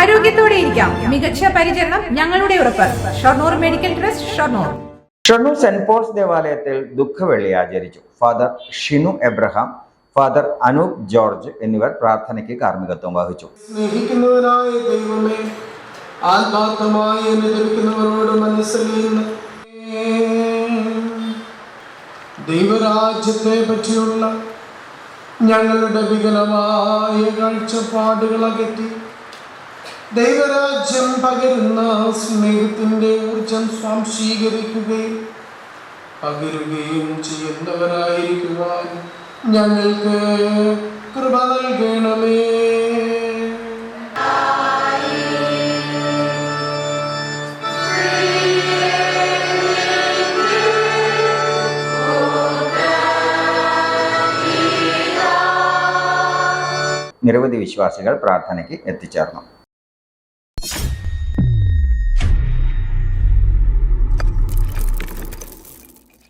ആരോഗ്യത്തോടെ ഇരിക്കാം. മികച്ച പരിചരണം ഞങ്ങളുടെ ഉറപ്പ്. Shoranur medical trust Shoranur. Shoranur saint Paul's ദേവാലയത്തിൽ ദുഃഖവെള്ളി ആചരിച്ചു. Father Shinu Abraham father Anoop George എന്നിവർ പ്രാർത്ഥനയ്ക്ക് കാർമ്മികത്വം വഹിച്ചു. സ്നേഹിക്കുന്നവരായ ദൈവമേ ആത്മാർത്ഥമായി എന്നെ ജപിക്കുന്നവരോട് മനസ്സലിയുന്ന ദൈവരാജ്യത്തെ പറ്റിയുള്ള ഞങ്ങളുടെ വികലമായ കാഴ്ചപ്പാടുകൾ അകറ്റി ദൈവരാജ്യം പകരുന്ന സ്നേഹത്തിന്റെ ഊർജം സ്വാംശീകരിക്കുകയും പകരുകയും ചെയ്യുന്നവരായിരിക്കുവാൻ ഞങ്ങൾക്ക് കൃപ നൽകണമേ. നിരവധി വിശ്വാസികൾ പ്രാർത്ഥനയ്ക്ക് എത്തിച്ചേർന്നു.